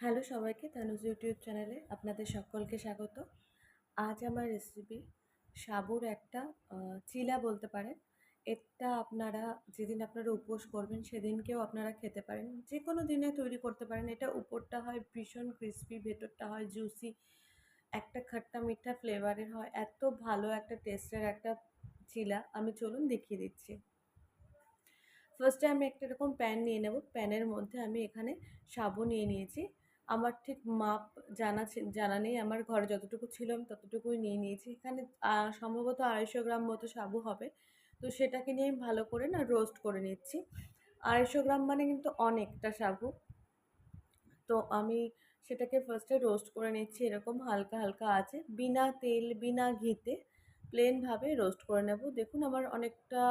Hello সবাইকে, Tanuj YouTube চ্যানেলে আপনাদের সকলকে স্বাগত। আজ আমার রেসিপি সাবুর একটা চিলা বলতে পারেন। এটা আপনারা যেদিন আপনারা উপোস করবেন সেদিনকেও আপনারা খেতে পারেন। যে কোনো দিনে তৈরি করতে পারেন। এটা উপরটা হয় ভীষণ ক্রিস্পি ভেতরটা হয় জুসি একটা খাট্টা মিঠা ফ্লেভারের হয়। এত ভালো একটা টেস্টের একটা চিলা। আমি চলুন দেখিয়ে দিচ্ছি। ফার্স্টে আমি একটা এরকম প্যান নিয়ে নেব। প্যানের মধ্যে আমি এখানে সাবু নিয়ে নিয়েছি। আমার ঠিক মাপ জানা জানা নেই। আমার ঘরে যতটুকু ছিল আমি ততটুকুই নিয়ে নিয়েছি। এখানে সম্ভবত আড়াইশো গ্রাম মতো সাবু হবে। তো সেটাকে নিয়ে আমি ভালো করে না রোস্ট করে নিচ্ছি। আড়াইশো গ্রাম মানে কিন্তু অনেকটা সাবু। তো আমি সেটাকে ফার্স্টে রোস্ট করে নিচ্ছি। এরকম হালকা হালকা আছে। বিনা তেল, বিনা ঘিতে প্লেনভাবে রোস্ট করে নেব। দেখুন আমার অনেকটা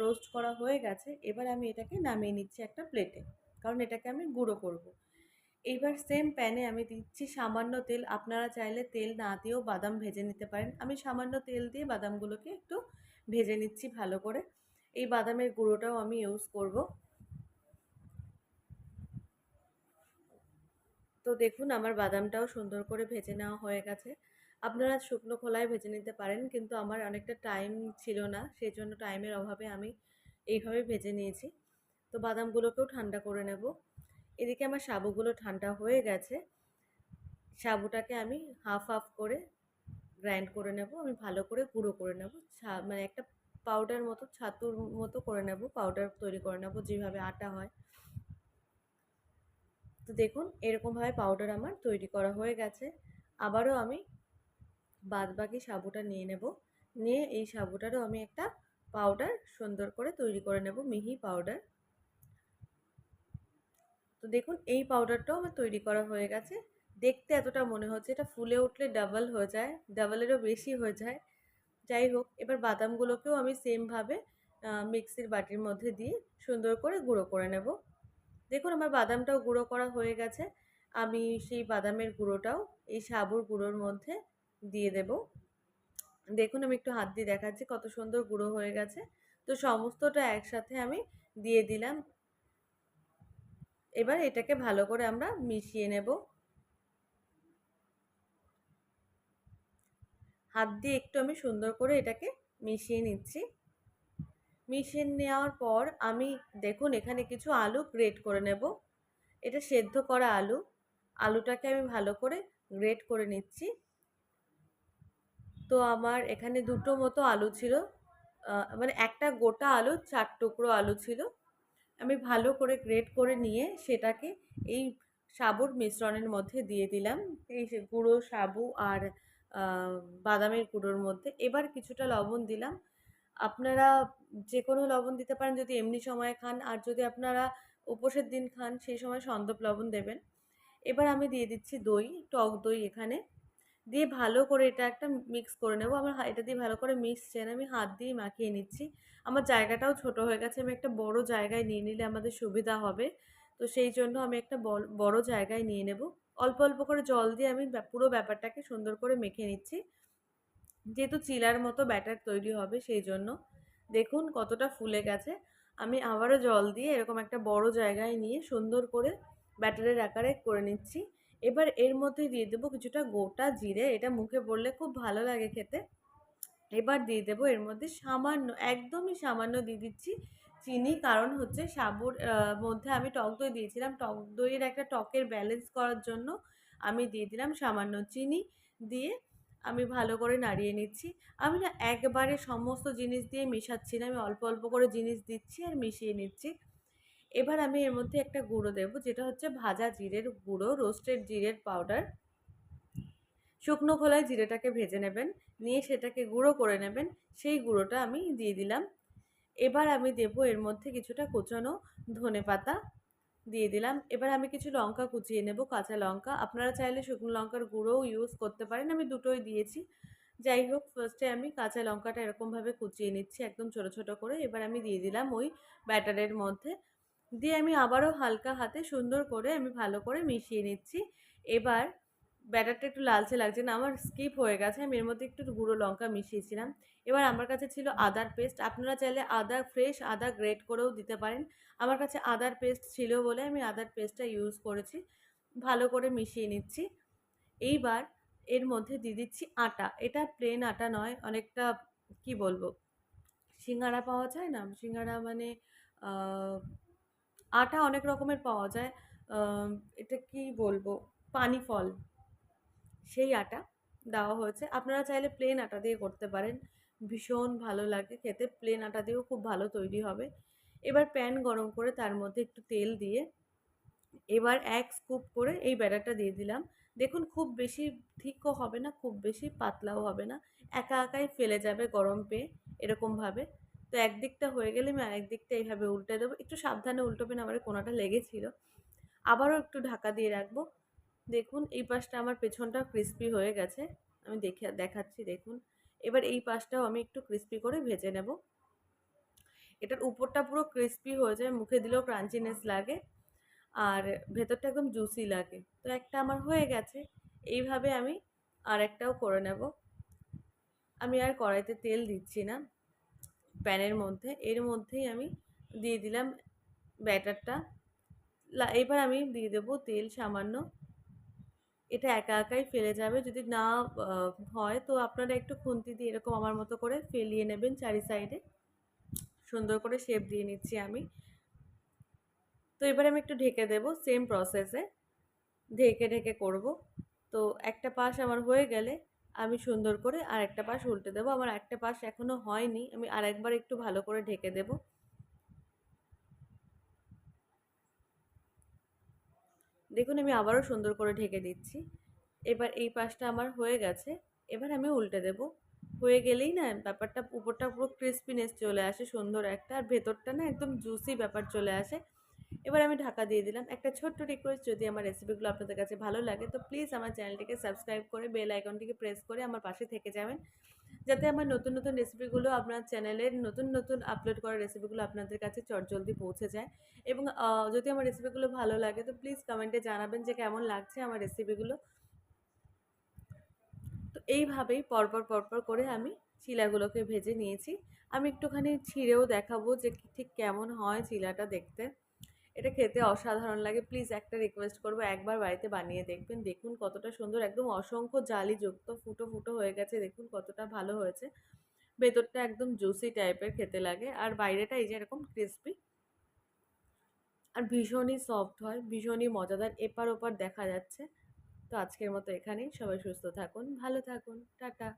রোস্ট করা হয়ে গেছে। এবার আমি এটাকে নামিয়ে নিচ্ছি একটা প্লেটে কারণ এটাকে আমি গুঁড়ো করব। এইবার সেম প্যানে আমি দিচ্ছি সামান্য তেল। আপনারা চাইলে তেল না দিয়েও বাদাম ভেজে নিতে পারেন। আমি সামান্য তেল দিয়ে বাদামগুলোকে একটু ভেজে নিচ্ছি ভালো করে। এই বাদামের গুঁড়োটাও আমি ইউজ করব। তো দেখুন, আমার বাদামটাও সুন্দর করে ভেজে নেওয়া হয়ে গেছে। আপনারা শুকনো খোলায় ভেজে নিতে পারেন, কিন্তু আমার অনেকটা টাইম ছিল না সেই জন্য টাইমের অভাবে আমি এইভাবে ভেজে নিয়েছি। তো বাদামগুলোকেও ঠান্ডা করে নেব। এদিকে আমার সাবুগুলো ঠান্ডা হয়ে গেছে। সাবুটাকে আমি হাফ হাফ করে গ্রাইন্ড করে নেব, আমি ভালো করে গুঁড়ো করে নেব। মানে একটা পাউডার মতো, ছাতুর মতো করে নেব পাউডার তৈরি করে নেব, যেভাবে আটা হয়। তো দেখুন, এরকমভাবে পাউডার আমার তৈরি করা হয়ে গেছে। আবারও আমি বাদ বাকি সাবুটা নিয়ে নেব। নিয়ে এই সাবুটারও আমি একটা পাউডার সুন্দর করে তৈরি করে নেব, মিহি পাউডার তো দেখুন, এই পাউডারটাও আমার তৈরি করা হয়ে গেছে। দেখতে এতটা মনে হচ্ছে, এটা ফুলে উঠলে ডাবল হয়ে যায় ডাবলেরও বেশি হয়ে যায়। যাই হোক, এবার বাদামগুলোকেও আমি সেমভাবে মিক্সির বাটির মধ্যে দিয়ে সুন্দর করে গুঁড়ো করে নেব। দেখুন, আমার বাদামটাও গুঁড়ো করা হয়ে গেছে। আমি সেই বাদামের গুঁড়োটাও এই সাবুর গুঁড়োর মধ্যে দিয়ে দেব। দেখুন, আমি একটু হাত দিয়ে দেখাচ্ছি কত সুন্দর গুঁড়ো হয়ে গেছে। তো সমস্তটা একসাথে আমি দিয়ে দিলাম। এবার এটাকে ভালো করে আমরা মিশিয়ে নেব। হাত দিয়ে একটু আমি সুন্দর করে এটাকে মিশিয়ে নিচ্ছি। মিশিয়ে নেওয়ার পর আমি দেখুন এখানে কিছু আলু গ্রেট করে নেব। এটা সেদ্ধ করা আলু। আলুটাকে আমি ভালো করে গ্রেট করে নিচ্ছি। তো আমার এখানে দুটো মতো আলু ছিল। মানে একটা গোটা আলু, চার টুকরো আলু ছিল। আমি ভালো করে গ্রেট করে নিয়ে সেটাকে এই সাবুর মিশ্রণের মধ্যে দিয়ে দিলাম। এই গুঁড়ো সাবু আর বাদামের গুঁড়োর মধ্যে। এবার কিছুটা লবণ দিলাম। আপনারা যে কোনো লবণ দিতে পারেন, যদি এমনি সময় খান। আর যদি আপনারা উপোসের দিন খান, সেই সময় সন্দপ লবণ দেবেন। এবার আমি দিয়ে দিচ্ছি দই, টক দই এখানে। দিয়ে ভালো করে এটা একটা মিক্স করে নেব। আমার এটা দিয়ে ভালো করে মিক্সছে আমি হাত দিয়ে মাখিয়ে নিচ্ছি। আমার জায়গাটাও ছোট হয়ে গেছে, আমি একটা বড় জায়গায় নিয়ে নিলে আমাদের সুবিধা হবে। তো সেই জন্য আমি একটা বড় জায়গায় নিয়ে নেব। অল্প অল্প করে জল দিয়ে আমি পুরো ব্যাপারটাকে সুন্দর করে মেখে নিচ্ছি। যেহেতু চিলার মতো ব্যাটার তৈরি হবে সেই জন্য। দেখুন কতটা ফুলে গেছে। আমি আবারও জল দিয়ে এরকম একটা বড় জায়গায় নিয়ে সুন্দর করে ব্যাটারের আকারে করে নিচ্ছি। এবার এর মধ্যে দিয়ে দেবো কিছুটা গোটা জিরে। এটা মুখে পড়লে খুব ভালো লাগে খেতে। এবার দিয়ে দেবো এর মধ্যে সামান্য, একদমই সামান্য দিয়ে দিচ্ছি চিনি। কারণ হচ্ছে সাবুর মধ্যে আমি টক দই দিয়েছিলাম। টক দইয়ের একটা টকের ব্যালেন্স করার জন্য আমি দিয়ে দিলাম সামান্য চিনি দিয়ে আমি ভালো করে নাড়িয়ে নিচ্ছি। আমি না একবারে সমস্ত জিনিস দিয়ে মেশাচ্ছি না। আমি অল্প অল্প করে জিনিস দিচ্ছি আর মিশিয়ে নিচ্ছি। এবার আমি এর মধ্যে একটা গুঁড়ো দেবো, যেটা হচ্ছে ভাজা জিরের গুঁড়ো রোস্টেড জিরের পাউডার শুকনো খোলায় জিরেটাকে ভেজে নেবেন, নিয়ে সেটাকে গুঁড়ো করে নেবেন, সেই গুঁড়োটা আমি দিয়ে দিলাম। এবার আমি দেব এর মধ্যে কিছুটা কুচানো ধনে পাতা দিয়ে দিলাম। এবার আমি কিছু লঙ্কা কুচিয়ে নেব, কাঁচা লঙ্কা। আপনারা চাইলে শুকনো লঙ্কার গুঁড়োও ইউজ করতে পারেন, আমি দুটোই দিয়েছি। যাই হোক ফার্স্টে আমি কাঁচা লঙ্কাটা এরকমভাবে কুচিয়ে নিচ্ছি একদম ছোট ছোট করে। এবার আমি দিয়ে দিলাম ওই ব্যাটারের মধ্যে দিয়ে আমি আবারও হালকা হাতে সুন্দর করে আমি ভালো করে মিশিয়ে নিচ্ছি। এবার ব্যাটারটা একটু লালচে লাগছে না, আমার স্কিপ হয়ে গেছে, আমি এর মধ্যে একটু গুঁড়ো লঙ্কা মিশিয়েছিলাম। এবার আমার কাছে ছিল আদার পেস্ট, আপনারা চাইলে আদা ফ্রেশ, আদা গ্রেট করেও দিতে পারেন। আমার কাছে আদার পেস্ট ছিল বলে আমি আদার পেস্টটা ইউজ করেছি, ভালো করে মিশিয়ে নিচ্ছি। এইবার এর মধ্যে দিয়ে দিচ্ছি আটা, এটা প্লেন আটা নয়, অনেকটা কি বলব, সিঙ্গারা পাওয়া যায় না? সিঙ্গারা মানে আটা অনেক রকমের পাওয়া যায়। এটা কি বলব? পানি ফল। সেই আটা দেওয়া হয়েছে। আপনারা চাইলে প্লেন আটা দিয়ে করতে পারেন। ভীষণ ভালো লাগে খেতে। প্লেন আটা দিয়েও খুব ভালো তৈরি হবে। এবার প্যান গরম করে তার মধ্যে একটু তেল দিয়ে এবার এক স্কুপ করে এই ব্যাটারটা দিয়ে দিলাম। দেখুন, খুব বেশি থিকও হবে না, খুব বেশি পাতলাও হবে না। একা একাই ফেলে যাবে গরম পেয়ে এরকমভাবে তো একদিকটা হয়ে গেলে আমি আরেক দিকটা এইভাবে উল্টে দেবো। একটু সাবধানে উল্টোবেন আমার কোনাটা লেগেছিল। আবারও একটু ঢাকা দিয়ে রাখব। দেখুন, এই পাশটা আমার পেছনটাও ক্রিস্পি হয়ে গেছে। আমি দেখে, দেখাচ্ছি, দেখুন। এবার এই পাশটাও আমি একটু ক্রিস্পি করে ভেজে নেব। এটার উপরটা পুরো ক্রিস্পি হয়ে যায়, মুখে দিলেও ক্রাঞ্চিনেস লাগে আর ভেতরটা একদম জুসি লাগে। তো একটা আমার হয়ে গেছে। এইভাবে আমি আর একটাও করে নেব। আমি আর কড়াইতে তেল দিচ্ছি না। প্যানের মধ্যে, এর মধ্যেই আমি দিয়ে দিলাম ব্যাটারটা। এবার আমি দিয়ে দেবো তেল সামান্য। এটা একা একাই ফেলে যাবে, যদি না হয় তো আপনারা একটু খুন্তি দিয়ে এরকম আমার মতো করে ফেলিয়ে নেবেন চারি সাইডে। সুন্দর করে শেপ দিয়ে নিচ্ছি আমি। তো এবার আমি একটু ঢেকে দেব সেম প্রসেসে। ঢেকে ঢেকে করব। তো একটা পাশ আমার হয়ে গেলে আমি সুন্দর করে আর একটা পাশ উল্টে দেবো। আমার একটা পাশ এখনও হয়নি। আমি আর একবার একটু ভালো করে ঢেকে দেবো। দেখুন, আমি আবারও সুন্দর করে ঢেকে দিচ্ছি। এবার এই পাশটা আমার হয়ে গেছে। এবার আমি উল্টে দেব। হয়ে গেলেই না, ব্যাপারটা উপরটা পুরো ক্রিস্পিনেস চলে আসে, সুন্দর একটা। আর ভেতরটা না একদম জুসি ব্যাপার চলে আসে। এবার আমি ঢাকা দিয়ে দিলাম। একটা ছোট্ট রিকোয়েস্ট যদি আমার রেসিপিগুলো আপনাদের কাছে ভালো লাগে, তো প্লিজ আমার চ্যানেলটিকে সাবস্ক্রাইব করে বেল আইকনটিকে প্রেস করে আমার পাশে থেকে যাবেন। যাতে আমার নতুন নতুন রেসিপিগুলো আপনার চ্যানেলের নতুন নতুন আপলোড করা রেসিপিগুলো আপনাদের কাছে চটজলদি পৌঁছে যায়। এবং যদি আমার রেসিপিগুলো ভালো লাগে, তো প্লিজ কমেন্টে জানাবেন যে কেমন লাগছে আমার রেসিপিগুলো তো এইভাবেই পরপর পরপর করে আমি চিলাগুলোকে ভেজে নিয়েছি। আমি একটুখানি ছিঁড়েও দেখাবো যে ঠিক কেমন হয় চিলাটা দেখতে। এটা খেতে অসাধারণ লাগে। প্লিজ একটা রিকোয়েস্ট করব, একবার বাড়িতে বানিয়ে দেখবেন। দেখুন কতটা সুন্দর, একদম অসংখ্য জালিযুক্ত, ফুটো ফুটো হয়ে গেছে। দেখুন কতটা ভালো হয়েছে। ভেতরটা একদম জুসি টাইপের খেতে লাগে। আর বাইরেটা এই যে এরকম ক্রিস্পি আর ভীষণই সফট হয়, ভীষণই মজাদার, এপার ওপার দেখা যাচ্ছে। তো আজকের মতো এখানেই। সবাই সুস্থ থাকুন, ভালো থাকুন। টাটা।